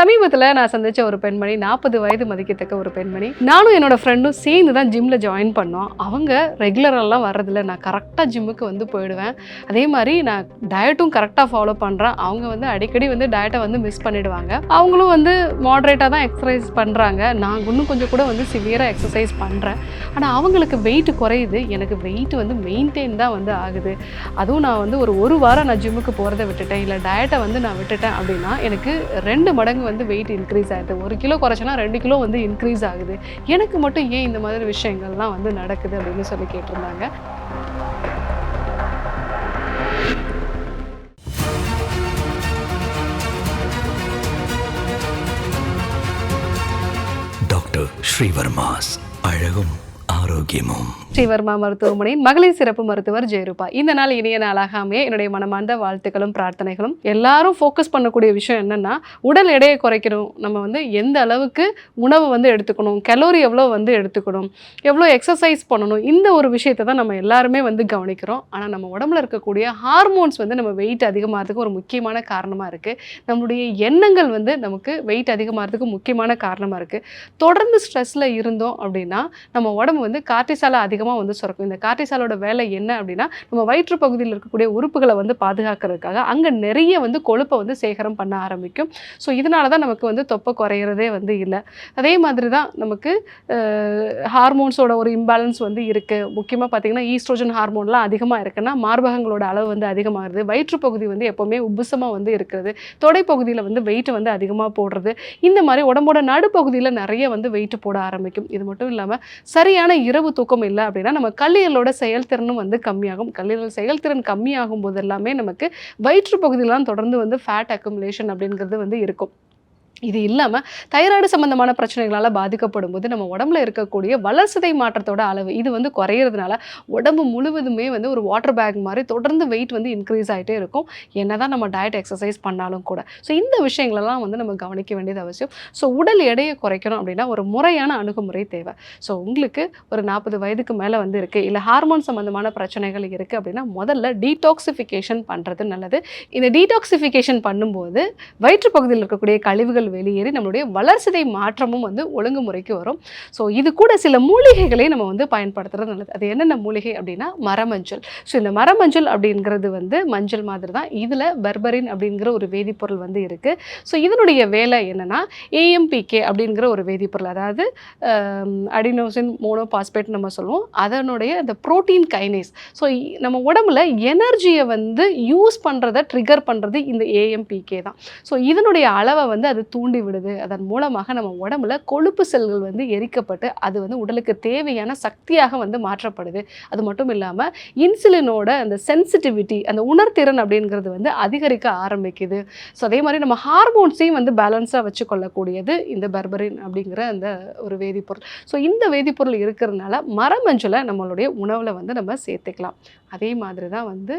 சமீபத்தில் நான் சந்தித்த ஒரு பெண்மணி நாற்பது வயது மதிக்கத்தக்க ஒரு பெண்மணி. நானும் என்னோட ஃப்ரெண்டும் சேர்ந்து தான் ஜிம்மில் ஜாயின் பண்ணோம். அவங்க ரெகுலரெல்லாம் வர்றதில்ல. நான் கரெக்டாக ஜிம்முக்கு வந்து போயிடுவேன். அதே மாதிரி நான் டயட்டும் கரெக்டாக ஃபாலோ பண்ணுறேன் அவங்க வந்து அடிக்கடி வந்து டயட்டை வந்து மிஸ் பண்ணிடுவாங்க. அவங்களும் வந்து மாடரேட்டாக தான் எக்ஸசைஸ் பண்ணுறாங்க நான் இன்னும் கொஞ்சம் கூட வந்து சிவியராக எக்ஸசைஸ் பண்ணுறேன் ஆனால் அவங்களுக்கு வெயிட் குறையுது. எனக்கு வெயிட் வந்து மெயின்டைன் தான் வந்து ஆகுது. அதுவும் நான் வந்து ஒரு ஒரு வாரம் நான் ஜிம்முக்கு போகிறத விட்டுட்டேன். இல்லை டயட்டை வந்து நான் விட்டுட்டேன் அப்படின்னா எனக்கு ரெண்டு மடங்கு வந்து வெயிட் இன்க்ரீஸ் ஆகுது. ஒரு கிலோ குறைச்சனா ரெண்டு கிலோ வந்து இன்க்ரீஸ் ஆகுது. எனக்கு மட்டும் ஏன் இந்த மாதிரி விஷயங்கள்லாம் வந்து நடக்குது அப்படின்னு சொல்லி கேட்டிருந்தாங்க. டாக்டர் ஸ்ரீவர்மாஸ் அழகும் ஆரோக்கியமும். ஸ்ரீவர்மா மருத்துவமனையின் மகளிர் சிறப்பு மருத்துவர் ஜெயரூபா. இந்த நாள் இனிய நாளாகாமே என்னுடைய மனமார்ந்த வாழ்த்துக்களும் பிரார்த்தனைகளும். எல்லாரும் ஃபோக்கஸ் பண்ணக்கூடிய விஷயம் என்னன்னா உடல் எடையை குறைக்கணும். நம்ம வந்து எந்த அளவுக்கு உணவு வந்து எடுத்துக்கணும் கலோரி எவ்வளோ வந்து எடுத்துக்கணும் எவ்வளோ எக்ஸசைஸ் பண்ணணும் இந்த ஒரு விஷயத்தை தான் நம்ம எல்லாருமே வந்து கவனிக்கிறோம். ஆனால் நம்ம உடம்புல இருக்கக்கூடிய ஹார்மோன்ஸ் வந்து நம்ம வெயிட் அதிகமாகிறதுக்கு ஒரு முக்கியமான காரணமாக இருக்குது நம்மளுடைய எண்ணங்கள் வந்து நமக்கு வெயிட் அதிகமாகிறதுக்கு முக்கியமான காரணமாக இருக்குது தொடர்ந்து ஸ்ட்ரெஸ்ஸில் இருந்தோம் அப்படின்னா நம்ம உடம்பு வந்து கார்டிசாலை அதிகமாக வந்து சுரக்கும். இந்த கார்டிசாலோட வேலை என்ன அப்படின்னா நம்ம வயிற்று பகுதியில் இருக்கக்கூடிய உறுப்புகளை வந்து பாதுகாக்கிறதுக்காக அங்கே நிறைய வந்து கொழுப்பை வந்து சேகரம் பண்ண ஆரம்பிக்கும். ஸோ இதனால தான் நமக்கு வந்து தொப்பை குறையிறதே வந்து இல்லை. அதே மாதிரி தான் நமக்கு ஹார்மோன்ஸோட ஒரு இம்பேலன்ஸ் வந்து இருக்குது முக்கியமாக பார்த்தீங்கன்னா ஈஸ்ட்ரோஜன் ஹார்மோன்லாம் அதிகமாக இருக்குன்னா மார்பகங்களோட அளவு வந்து அதிகமாகுது. வயிற்று பகுதி வந்து எப்போவுமே உப்புசமாக வந்து இருக்கிறது. தொடை பகுதியில் வந்து வெயிட் வந்து அதிகமாக போடுறது. இந்த மாதிரி உடம்போட நடுப்பகுதியில் நிறைய வந்து வெயிட் போட ஆரம்பிக்கும். இது மட்டும் இல்லாமல் சரியான இரவு தூக்கம் இல்லை அப்படின்னா நம்ம கல்லீரலோட செயல்திறனும் வந்து கம்மியாகும். கல்லீரல் செயல்திறன் கம்மியாகும் போது எல்லாமே நமக்கு வயிற்று பகுதியில் தொடர்ந்து வந்து ஃபேட் அக்குமுலேஷன் அப்படிங்கிறது வந்து இருக்கும். இது இல்லாமல் தைராய்டு சம்மந்தமான பிரச்சனைகளால் பாதிக்கப்படும் போது நம்ம உடம்புல இருக்கக்கூடிய வளர்சிதை மாற்றத்தோட அளவு இது வந்து குறையிறதுனால உடம்பு முழுவதுமே வந்து ஒரு வாட்டர் பேக் மாதிரி தொடர்ந்து வெயிட் வந்து இன்க்ரீஸ் ஆகிட்டே இருக்கும். என்ன தான் நம்ம டயட் எக்ஸசைஸ் பண்ணாலும் கூட. ஸோ இந்த விஷயங்களெல்லாம் வந்து நம்ம கவனிக்க வேண்டியது அவசியம். ஸோ உடல் எடையை குறைக்கணும் அப்படின்னா ஒரு முறையான அணுகுமுறை தேவை. ஸோ உங்களுக்கு ஒரு நாற்பது வயதுக்கு மேலே வந்து இருக்குது இல்லை ஹார்மோன் சம்மந்தமான பிரச்சனைகள் இருக்குது அப்படின்னா முதல்ல டீடாக்சிஃபிகேஷன் பண்ணுறது நல்லது. இந்த டீடாக்சிஃபிகேஷன் பண்ணும்போது வயிற்று பகுதியில் இருக்கக்கூடிய கழிவுகள் வெளியேறி நம்மளுடைய வளர்சிதை மாற்றமும் வந்து ஒழுங்குமுறைக்கு வரும். ஸோ இது கூட சில மூலிகைகளை நம்ம வந்து பயன்படுத்துறது நல்லது. அது என்னென்ன மூலிகை அப்படின்னா மரமஞ்சள். ஸோ இந்த மரமஞ்சள் அப்படிங்கிறது வந்து மஞ்சள் மாதிரி தான் இதில் பர்பரின் அப்படிங்கிற ஒரு வேதிப்பொருள் வந்து இருக்குது ஸோ இதனுடைய வேலை என்னென்னா ஏஎம்பிகே அப்படிங்கிற ஒரு வேதிப்பொருள். அதாவது அடினோசின் மோனோபாஸ்பேட் நம்ம சொல்லுவோம். அதனுடைய அந்த புரோட்டீன் கைனேஸ். ஸோ நம்ம உடம்புல எனர்ஜியை வந்து யூஸ் பண்ணுறதை ட்ரிகர் பண்ணுறது இந்த ஏஎம்பிகே தான். ஸோ இதனுடைய அளவை வந்து அது தூண்டி விடுது. அதன் மூலமாக நம்ம உடம்புல கொழுப்பு செல்கள் வந்து எரிக்கப்பட்டு அது வந்து உடலுக்கு தேவையான சக்தியாக வந்து மாற்றப்படுது. அது மட்டும் இல்லாமல் இன்சுலினோட அந்த சென்சிட்டிவிட்டி அந்த உணர்திறன் அப்படிங்கிறது வந்து அதிகரிக்க ஆரம்பிக்குது. ஸோ அதே மாதிரி நம்ம ஹார்மோன்ஸையும் வந்து பேலன்ஸாக வச்சுக்கொள்ளக்கூடியது இந்த பர்பரின் அப்படிங்கிற அந்த ஒரு வேதிப்பொருள். ஸோ இந்த வேதிப்பொருள் இருக்கிறதுனால மரமஞ்சளை நம்மளுடைய உணவில் வந்து நம்ம சேர்த்துக்கலாம். அதே மாதிரி தான் வந்து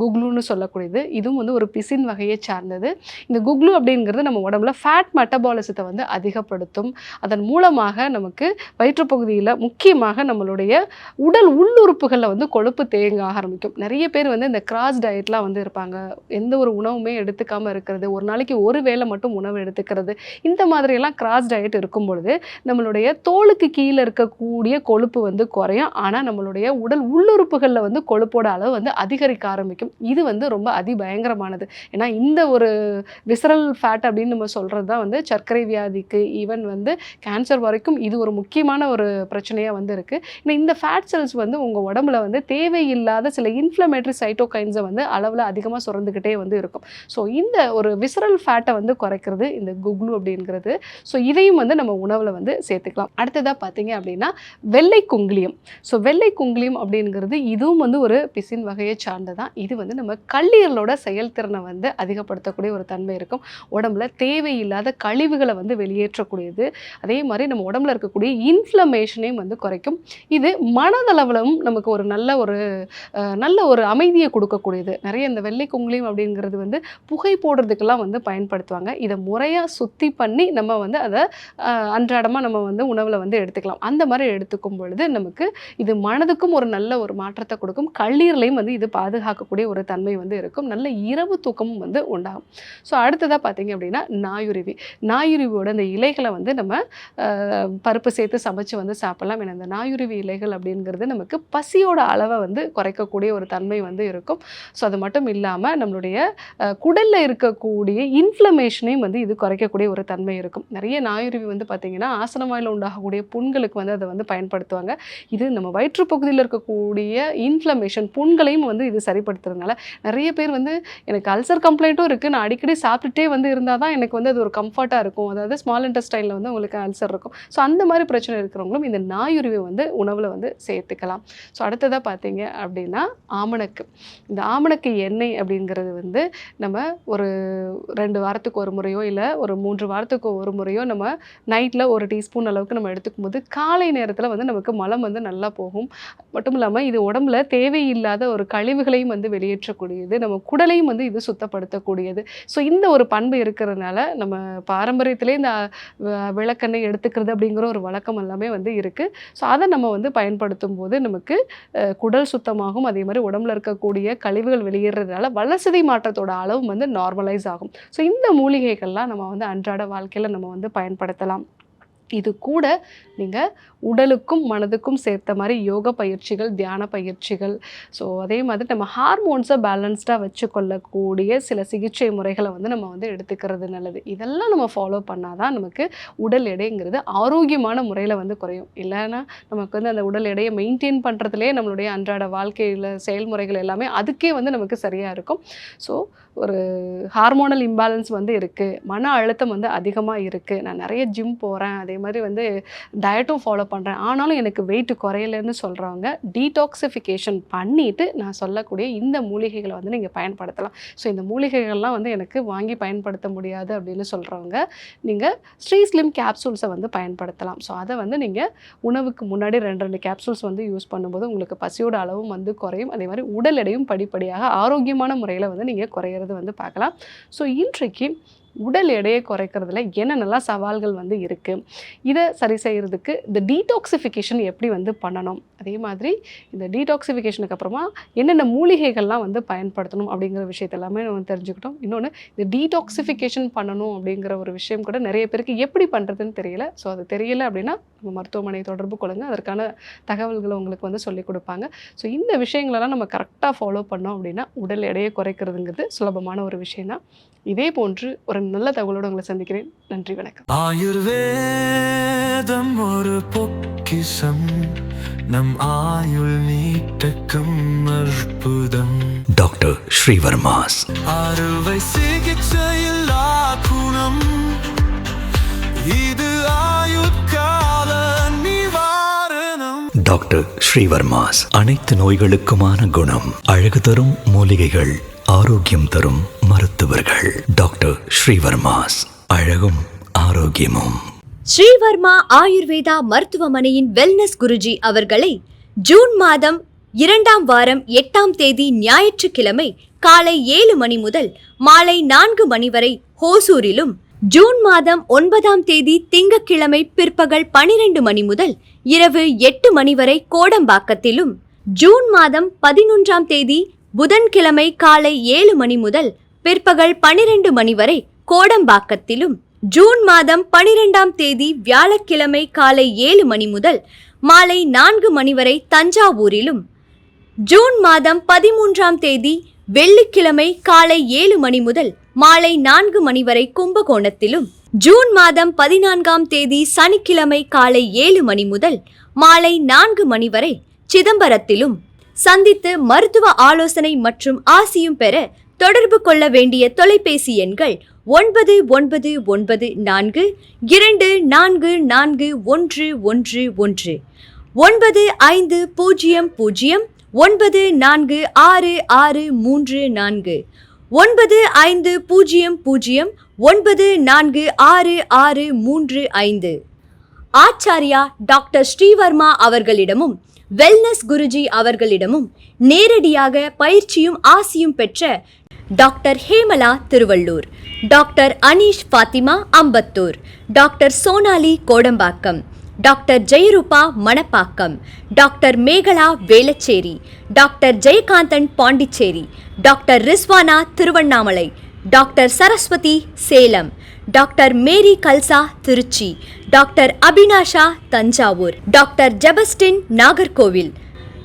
குக்லுன்னு சொல்லக்கூடியது. இதுவும் வந்து ஒரு பிசின் வகையை சார்ந்தது. இந்த குக்லு அப்படிங்கிறது நம்ம உடம்புல ஃபேட் மெட்டபாலிசத்தை வந்து அதிகப்படுத்தும். அதன் மூலமாக நமக்கு வயிற்றுப்பகுதியில் முக்கியமாக நம்மளுடைய உடல் உள்ளுறுப்புகளில் வந்து கொழுப்பு தேங்க ஆரம்பிக்கும். நிறைய பேர் வந்து இந்த கிராஸ் டயட்லாம் வந்து இருப்பாங்க. எந்த ஒரு உணவுமே எடுத்துக்காமல் இருக்கிறது. ஒரு நாளைக்கு ஒரு வேளை மட்டும் உணவு எடுத்துக்கிறது. இந்த மாதிரியெல்லாம் கிராஸ் டயட் இருக்கும் பொழுது நம்மளுடைய தோலுக்கு கீழே இருக்கக்கூடிய கொழுப்பு வந்து குறையும். ஆனால் நம்மளுடைய உடல் உள்ளுறுப்புகளில் வந்து கொழுப்போட அளவு வந்து அதிகரிக்க ஆரம்பிக்கும். இது வந்து ரொம்ப அதிபயங்கரமானது. ஏன்னா இந்த ஒரு விசரல் ஃபேட் அப்படின்னு நம்ம சொல்கிறோம் சொல்கிறது தான் வந்து சர்க்கரை வியாதிக்கு ஈவன் வந்து கேன்சர் வரைக்கும் இது ஒரு முக்கியமான ஒரு பிரச்சனையாக வந்து இருக்குது ஏன்னா இந்த ஃபேட் செல்ஸ் வந்து உங்கள் உடம்புல வந்து தேவையில்லாத சில இன்ஃப்ளமேட்டரி சைட்டோகைன்ஸை வந்து அளவில் அதிகமாக சுரந்துக்கிட்டே வந்து இருக்கும். ஸோ இந்த ஒரு விசரல் ஃபேட்டை வந்து குறைக்கிறது இந்த குக்லு அப்படிங்கிறது. ஸோ இதையும் வந்து நம்ம உணவில் வந்து சேர்த்துக்கலாம். அடுத்ததாக பார்த்தீங்க அப்படின்னா வெள்ளை குங்கிலியம். ஸோ வெள்ளை குங்கிலியம் அப்படிங்கிறது இதுவும் வந்து ஒரு பிசின் வகையை சார்ந்து தான் இது வந்து நம்ம கல்லீரலோட செயல்திறனை வந்து அதிகப்படுத்தக்கூடிய ஒரு தன்மை இருக்கும். உடம்புல தேவையில்லாத கழிவுகளை வந்து வெளியேற்றக்கூடியது. அதே மாதிரி நம்ம உடம்புல இருக்கக்கூடிய இன்ஃப்ளமேஷனையும் வந்து குறைக்கும். இது மனதளவிலும் நமக்கு ஒரு நல்ல ஒரு நல்ல ஒரு அமைதியை கொடுக்கக்கூடியது. நிறைய இந்த வெள்ளை குங்குலியம் அப்படிங்கிறது வந்து புகை போடுறதுக்கெல்லாம் வந்து பயன்படுத்துவாங்க. இதை முறையாக சுத்தி பண்ணி நம்ம வந்து அதை அன்றாடமாக நம்ம வந்து உணவில் வந்து எடுத்துக்கலாம். அந்த மாதிரி எடுத்துக்கும் பொழுது நமக்கு இது மனதுக்கும் ஒரு நல்ல ஒரு மாற்றத்தை கொடுக்கும். கல்லீரலையும் வந்து இது பாதுகாக்கக்கூடிய ஒரு தன்மை வந்து இருக்கும். நல்ல இரவு தூக்கமும் வந்து உண்டாகும். ஸோ அடுத்ததாக பார்த்தீங்க அப்படின்னா நாயுரி நாயுருவி நாயுருவியோட அந்த இலைகளை வந்து நம்ம பருப்பு சேர்த்து சமைச்சு வந்து சாப்பிடலாம். ஏன்னா இந்த நாயுருவி இலைகள் அப்படிங்கிறது நமக்கு பசியோட அளவை வந்து குறைக்கக்கூடிய ஒரு தன்மை வந்து இருக்கும். ஸோ அது மட்டும் இல்லாமல் நம்மளுடைய குடலில் குடல்ல இருக்கக்கூடிய இன்ஃப்ளமேஷனையும் வந்து இது குறைக்கக்கூடிய ஒரு தன்மை இருக்கும். நிறைய நாயுருவி வந்து பார்த்திங்கன்னா ஆசனமாயில உண்டாகக்கூடிய புண்களுக்கு வந்து அதை வந்து பயன்படுத்துவாங்க. இது நம்ம வயிற்றுப்பகுதியில் இருக்கக்கூடிய இன்ஃப்ளமேஷன் புண்களையும் வந்து இது சரிப்படுத்துறதுனால நிறைய பேர் வந்து எனக்கு அல்சர் கம்ப்ளைண்ட்டும் இருக்குது நான் அடிக்கடி சாப்பிட்டுட்டே வந்து இருந்தால் தான் எனக்கு வந்து அது ஒரு கம்ஃபர்ட்டாக இருக்கும். அதாவது ஸ்மால் இன்டெஸ்டைனில் வந்து உங்களுக்கு அல்சர் இருக்கும். ஸோ அந்த மாதிரி பிரச்சனை இருக்கிறவங்களும் இந்த நாயுருவை வந்து உணவில் வந்து சேர்த்துக்கலாம். ஸோ அடுத்ததாக பார்த்தீங்க அப்படின்னா ஆமணக்கு. இந்த ஆமணக்கு எண்ணெய் அப்படிங்கிறது வந்து நம்ம ஒரு ரெண்டு வாரத்துக்கு ஒரு முறையோ இல்லை ஒரு மூன்று வாரத்துக்கு ஒரு முறையோ நம்ம நைட்டில் ஒரு டீஸ்பூன் அளவுக்கு நம்ம எடுத்துக்கும் போது காலை நேரத்தில் வந்து நமக்கு மலம் வந்து நல்லா போகும். மட்டும் இல்லாமல் இது உடம்புல தேவையில்லாத ஒரு கழிவுகளையும் வந்து வெளியேற்றக்கூடியது. நம்ம குடலையும் வந்து இது சுத்தப்படுத்தக்கூடியது. ஸோ இந்த ஒரு பண்பு இருக்கிறதுனால நம்ம பாரம்பரியத்திலே இந்த அஹ், விளக்கெண்ணெய் எடுத்துக்கிறது அப்படிங்கிற ஒரு வழக்கம் எல்லாமே வந்து இருக்குது ஸோ அதை நம்ம வந்து பயன்படுத்தும் போது நமக்கு குடல் சுத்தமாகும். அதே மாதிரி உடம்புல இருக்கக்கூடிய கழிவுகள் வெளியேறதுனால வளர்சிதை மாற்றத்தோட அளவும் வந்து நார்மலைஸ் ஆகும். ஸோ இந்த மூலிகைகள்லாம் நம்ம வந்து அன்றாட வாழ்க்கையில் நம்ம வந்து பயன்படுத்தலாம். இது கூட நீங்கள் உடலுக்கும் மனதுக்கும் சேர்த்த மாதிரி யோக பயிற்சிகள் தியான பயிற்சிகள். ஸோ அதே மாதிரி நம்ம ஹார்மோன்ஸை பேலன்ஸ்டாக வச்சுக்கொள்ளக்கூடிய சில சிகிச்சை முறைகளை வந்து நம்ம வந்து எடுத்துக்கிறது நல்லது. இதெல்லாம் நம்ம ஃபாலோ பண்ணால் தான் நமக்கு உடல் எடைங்கிறது ஆரோக்கியமான முறையில் வந்து குறையும். இல்லைன்னா நமக்கு வந்து அந்த உடல் எடையை மெயின்டைன் பண்ணுறதுலே நம்மளுடைய அன்றாட வாழ்க்கையில் செயல்முறைகள் எல்லாமே அதுக்கே வந்து நமக்கு சரியாக இருக்கும். ஸோ ஒரு ஹார்மோனல் இம்பேலன்ஸ் வந்து இருக்குது மன அழுத்தம் வந்து அதிகமாக இருக்குது நான் நிறைய ஜிம் போகிறேன் அதே மாதிரி வந்து டயட்டும் ஃபாலோ பண்ணுறேன் ஆனாலும் எனக்கு வெயிட் குறையலன்னு சொல்கிறவங்க டீடாக்சிஃபிகேஷன் பண்ணிவிட்டு நான் சொல்லக்கூடிய இந்த மூலிகைகளை வந்து நீங்கள் பயன்படுத்தலாம். ஸோ இந்த மூலிகைகள்லாம் வந்து எனக்கு வாங்கி பயன்படுத்த முடியாது அப்படின்னு சொல்கிறவங்க நீங்கள் ஸ்ரீ ஸ்லிம் கேப்சூல்ஸை வந்து பயன்படுத்தலாம். ஸோ அதை வந்து நீங்கள் உணவுக்கு முன்னாடி ரெண்டு ரெண்டு கேப்சூல்ஸ் வந்து யூஸ் பண்ணும்போது உங்களுக்கு பசியோட அளவும் வந்து குறையும். அதே மாதிரி உடல் எடையும் படிப்படியாக ஆரோக்கியமான முறையில் வந்து நீங்கள் குறையிறது வந்து பார்க்கலாம். ஸோ இன்றைக்கு உடல் எடையை குறைக்கிறதுல என்னென்னலாம் சவால்கள் வந்து இருக்குது இதை சரி செய்கிறதுக்கு இந்த டீடாக்சிஃபிகேஷன் எப்படி வந்து பண்ணணும்? அதே மாதிரி இந்த டீடாக்சிஃபிகேஷனுக்கு அப்புறமா என்னென்ன மூலிகைகள்லாம் வந்து பயன்படுத்தணும் அப்படிங்கிற விஷயத்த எல்லாமே நம்ம தெரிஞ்சுக்கிட்டோம். இன்னொன்று இந்த டீடாக்சிஃபிகேஷன் பண்ணணும் அப்படிங்கிற ஒரு விஷயம் கூட நிறைய பேருக்கு எப்படி பண்ணுறதுன்னு தெரியல. ஸோ அது தெரியல அப்படின்னா நம்ம மருத்துவமனையை தொடர்பு கொள்ளுங்க. அதற்கான தகவல்களை உங்களுக்கு வந்து சொல்லிக் கொடுப்பாங்க. ஸோ இந்த விஷயங்களெல்லாம் நம்ம கரெக்டாக ஃபாலோ பண்ணோம் அப்படின்னா உடல் எடையை குறைக்கிறதுங்கிறது சுலபமான ஒரு விஷயம் தான் இதே போன்று ஒரு நல்ல தகவலோடு உங்களை சந்திக்கிறேன். நன்றி வணக்கம். ஆயுர்வேதம் ஒரு பொக்கிஷம். நம் ஆயுள் நீட்டக்கும் அற்புதம். டாக்டர் ஸ்ரீவர்மாஸ். அறுவை சிகிச்சையில் குணம். இது ஆயுட்கால நிவாரணம். டாக்டர் ஸ்ரீவர்மாஸ் அனைத்து நோய்களுக்குமான குணம். அழகு தரும் மூலிகைகள் ஆரோக்கியம் தரும் மருத்துவர்கள். டாக்டர் ஸ்ரீவர்மாஸ். அழகும் ஆரோக்கியமும். ஸ்ரீவர்மா ஆயுர்வேதா மருத்துவமனையின் வெல்னஸ் குருஜி அவர்களை ஜூன் மாதம் இரண்டாம் வாரம் எட்டாம் தேதி ஞாயிற்றுக்கிழமை காலை ஏழு மணி முதல் மாலை நான்கு மணி வரை ஹோசூரிலும் ஜூன் மாதம் ஒன்பதாம் தேதி திங்கட்கிழமை பிற்பகல் பனிரெண்டு மணி முதல் இரவு எட்டு மணி வரை கோடம்பாக்கத்திலும் ஜூன் மாதம் பதினொன்றாம் தேதி புதன்கிழமை காலை ஏழு மணி முதல் பிற்பகல் பனிரெண்டு மணி வரை கோடம்பாக்கத்திலும் ஜூன் மாதம் பனிரெண்டாம் தேதி வியாழக்கிழமை காலை ஏழு மணி முதல் மாலை நான்கு மணி வரை தஞ்சாவூரிலும் ஜூன் மாதம் பதிமூன்றாம் தேதி வெள்ளிக்கிழமை காலை ஏழு மணி முதல் மாலை நான்கு மணி வரை கும்பகோணத்திலும் ஜூன் மாதம் பதினான்காம் தேதி சனிக்கிழமை காலை ஏழு மணி முதல் மாலை நான்கு மணி வரை சிதம்பரத்திலும் சந்தித்து மருத்துவ ஆலோசனை மற்றும் ஆசியும் பெற தொடர்பு கொள்ள வேண்டிய தொலைபேசி எண்கள் ஒன்பது ஒன்பது ஒன்பது நான்கு இரண்டு நான்கு நான்கு ஒன்று ஒன்று ஒன்று ஒன்பது ஐந்து பூஜ்ஜியம் பூஜ்ஜியம் ஒன்பது நான்கு ஆறு ஆறு மூன்று நான்கு ஒன்பது ஐந்து பூஜ்ஜியம் பூஜ்ஜியம் ஒன்பது நான்கு ஆறு ஆறு மூன்று ஐந்து. ஆச்சாரியா டாக்டர் ஸ்ரீவர்மா அவர்களிடமும் வெல்னஸ் குருஜி அவர்களிடமும் நேரடியாக பயிற்சியும் ஆசியும் பெற்ற doctor Hemala Tiruvallur doctor Aneesh Fathima Ambattur doctor Sonali Kodambakkam doctor Jayarupa Manapakkam doctor Megala Velachery doctor Jayakanthan Pondicherry doctor Rizwana Tiruvannamalai doctor Saraswathi Salem doctor Mary Khalsa Trichy. Doctor Abinasha Thanjavur. Doctor Jebastin Nagercoil.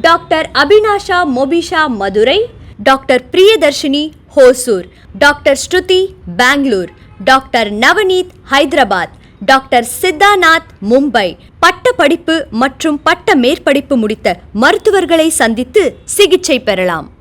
Doctor Abinasha Mobisha Madurai. Doctor Priyadarshini Hosur. Doctor Shruti Bangalore. Doctor Navneet Hyderabad. Doctor Siddhanath Mumbai. பட்ட படிப்பு மற்றும் பட்ட மேற்படிப்பு முடித்த மருத்துவர்களை சந்தித்து சிகிச்சை பெறலாம்.